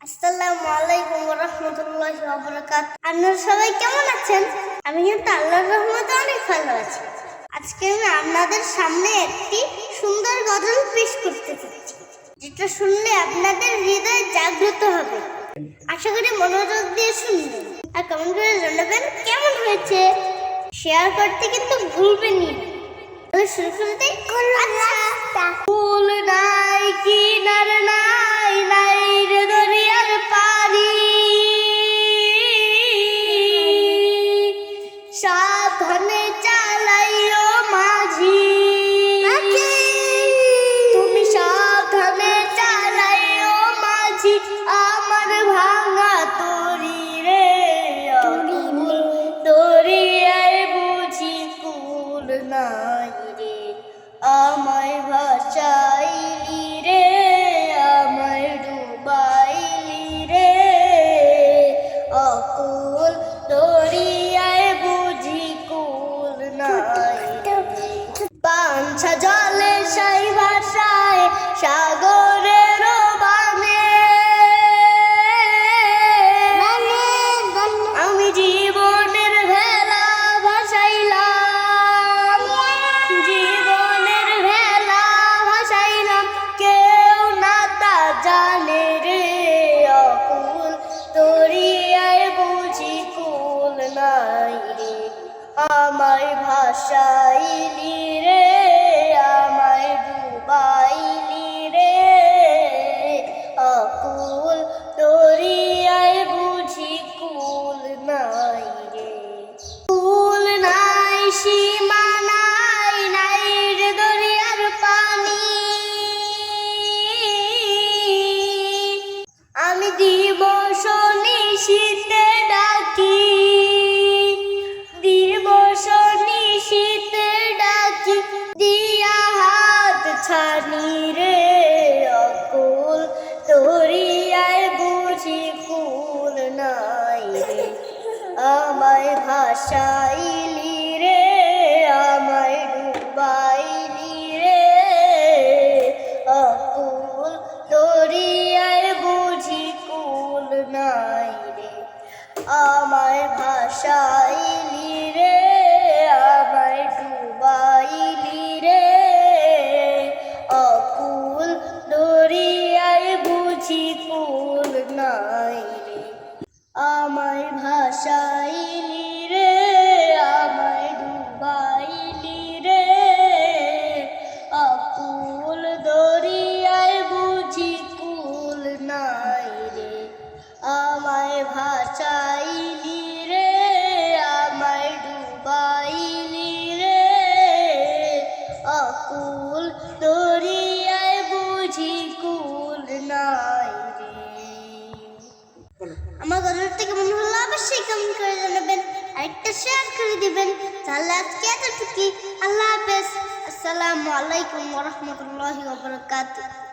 আসসালামু আলাইকুম রহমতুল্লাহ বরকাত আপনারা সবাই কেমন আছেন? আমি কিন্তু আল্লাহর রহমতে অনেক ভালো আছি। আজকে আমি আপনাদের সামনে একটি সুন্দর গজল পেশ করতে চাচ্ছি। যেটা শুনলে আপনাদের হৃদয় জাগ্রত হবে। আশা করি মনোযোগ দিয়ে শুনবেন। আর কমেন্ট করে জানাবেন কেমন হয়েছে? শেয়ার করতে কিন্তু ভুলবেনই। শুরু করতে আচ্ছা কুল আমায় ভাসাইলি ছানি রে অকুল তরিয়ায় বুঝি কুল নাই রে। আমায় ভাসাইলি রে, আমায় ডুবাইলি রে। অকুল দরিয়ায় বুঝি কুল নাই রে। আমায় ভাসাইলি বুঝি কুল নাই। রে আমায় ভাসাইলি রে, আমায় ডুবাইলি রে। অকুল দরিয়ায় বুঝি কুল নাই রে। আমায় ভাসাইলি রে, আমায় ডুবাইলি রে। অকুল দরিয়ায় আরেকটা শেয়ার করে দিবেন। তাহলে আজকে এতটুকুই। আল্লাহ হাফেজ। আসসালামু আলাইকুম ওরহমতুল্লাহি ওবরাকাতুহ